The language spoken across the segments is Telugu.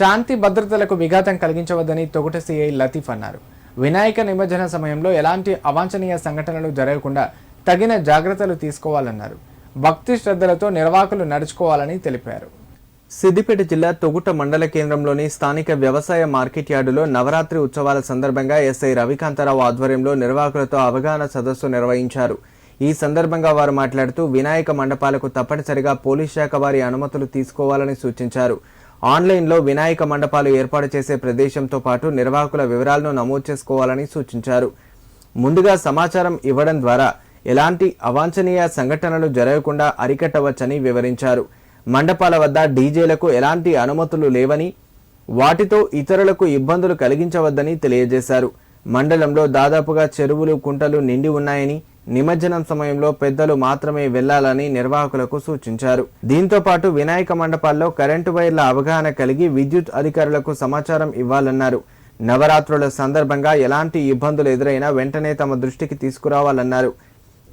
శాంతి భద్రతలకు విఘాతం కలిగించవద్దని తొగుట సిఐ లతీఫ్ అన్నారు. వినాయక నిమజ్జన సమయంలో ఎలాంటి అవాంఛనీయ సంఘటనలు జరగకుండా తగిన జాగ్రత్తలు తీసుకోవాలన్నారు. భక్తి శ్రద్ధలతో నిర్వాహకులు నడుచుకోవాలని తెలిపారు. సిద్దిపేట జిల్లా తొగుట మండల కేంద్రంలోని స్థానిక వ్యవసాయ మార్కెట్ యార్డులో నవరాత్రి ఉత్సవాల సందర్భంగా ఎస్ఐ రవికాంతరావు ఆధ్వర్యంలో నిర్వాహకులతో అవగాహన సదస్సు నిర్వహించారు. ఈ సందర్భంగా వారు మాట్లాడుతూ వినాయక మండపాలకు తప్పనిసరిగా పోలీస్ శాఖ వారి అనుమతులు తీసుకోవాలని సూచించారు. ఆన్లైన్లో వినాయక మండపాలు ఏర్పాటు చేసే ప్రదేశంతో పాటు నిర్వాహకుల వివరాలను నమోదు చేసుకోవాలని సూచించారు. ముందుగా సమాచారం ఇవ్వడం ద్వారా ఎలాంటి అవాంఛనీయ సంఘటనలు జరగకుండా అరికట్టవచ్చని వివరించారు. మండపాల వద్ద డీజేలకు ఎలాంటి అనుమతులు లేవని వాటితో ఇతరులకు ఇబ్బందులు కలిగించవద్దని తెలియజేశారు. మండలంలో దాదాపుగా చెరువులు కుంటలు నిండి ఉన్నాయని నిమజ్జనం సమయంలో పెద్దలు మాత్రమే వెళ్ళాలని నిర్వాహకులకు సూచించారు. దీంతో పాటు వినాయక మండపాల్లో కరెంటు వైర్ల అవగాహన కలిగి విద్యుత్ అధికారులకు సమాచారం ఇవ్వాలన్నారు. నవరాత్రుల సందర్భంగా ఎలాంటి ఇబ్బందులు ఎదురైనా వెంటనే తమ దృష్టికి తీసుకురావాలన్నారు.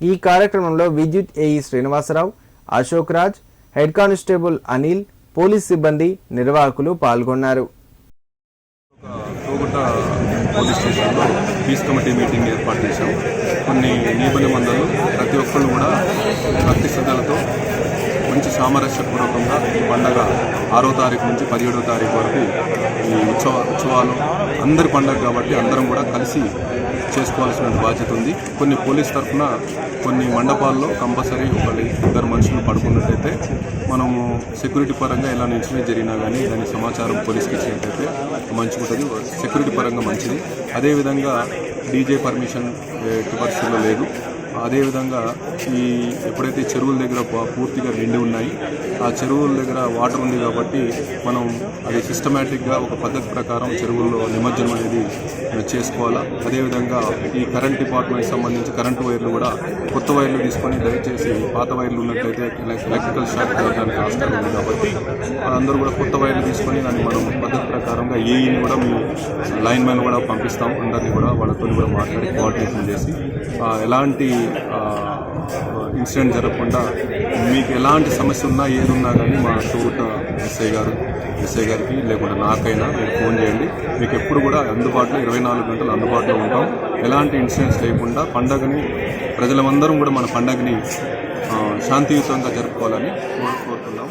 ఈ కార్యక్రమంలో విద్యుత్ AE Srinivasarao Ashok Raj head constable Anil police సిబ్బంది నిర్వాహకులు పాల్గొన్నారు. పోలీస్ స్టేషన్లో పీస్ కమిటీ మీటింగ్ ఏర్పాటు చేశాం కొన్ని నిబంధనలు ప్రతి ఒక్కళ్ళు కూడా భక్తి శ్రద్ధలతో మంచి సామరస్యపూర్వకంగా ఈ పండగ ఆరో తారీఖు నుంచి పదిహేడో తారీఖు వరకు ఈ ఉత్సవ ఉత్సవాలు అందరి పండగ కాబట్టి అందరం కూడా కలిసి చేసుకోవాల్సిన బాధ్యత ఉంది. కొన్ని పోలీస్ తరఫున కొన్ని మండపాల్లో కంపల్సరీ ఒకటి ఇద్దరు మనుషులు పడుకున్నట్టయితే మనము సెక్యూరిటీ పరంగా ఎలా ఇన్సిడెంట్ జరిగినా కానీ దాని సమాచారం పోలీస్కి ఇచ్చినట్టయితే మంచిగా ఉంటుంది సెక్యూరిటీ పరంగా మంచిది. అదేవిధంగా డీజే పర్మిషన్ ఎట్టి పరిస్థితుల్లో లేదు. అదేవిధంగా ఈ ఎప్పుడైతే చెరువుల దగ్గర పూర్తిగా నిండి ఉన్నాయి ఆ చెరువుల దగ్గర వాటర్ ఉంది కాబట్టి మనం అది సిస్టమేటిక్గా ఒక పద్ధతి ప్రకారం చెరువుల్లో నిమజ్జనం అనేది చేసుకోవాలా. అదేవిధంగా ఈ కరెంట్ డిపార్ట్మెంట్కి సంబంధించి కరెంటు వైర్లు కూడా కొత్త వైర్లు తీసుకొని దయచేసి పాత వైర్లు ఉన్నట్లయితే ఎలక్ట్రికల్ షాక్ తగ్గడానికి ఆస్కారం ఉంది కాబట్టి అందరూ కూడా కొత్త వైర్లు తీసుకొని దాన్ని మనం పద్ధతి ప్రకారంగా ఏఈని కూడా మీ లైన్ మ్యాన్ కూడా పంపిస్తాం. అందరినీ కూడా వాళ్ళతో కూడా మాట్లాడి కోఆర్డినేషన్ చేసి ఎలాంటి ఇన్సిడెంట్ జరగకుండా మీకు ఎలాంటి సమస్య ఉన్నా ఏదున్నా కానీ మా తోట ఎస్ఐ గారు ఎస్ఐ గారికి లేకుంటే నాకైనా మీరు ఫోన్ చేయండి. మీకు ఎప్పుడు కూడా అందుబాటులో ఇరవై నాలుగు గంటలు అందుబాటులో ఉంటాం. ఎలాంటి ఇన్సిడెంట్స్ లేకుండా పండగని ప్రజలందరం కూడా మన పండగని శాంతియుతంగా జరుపుకోవాలని కోరుకుంటున్నాం.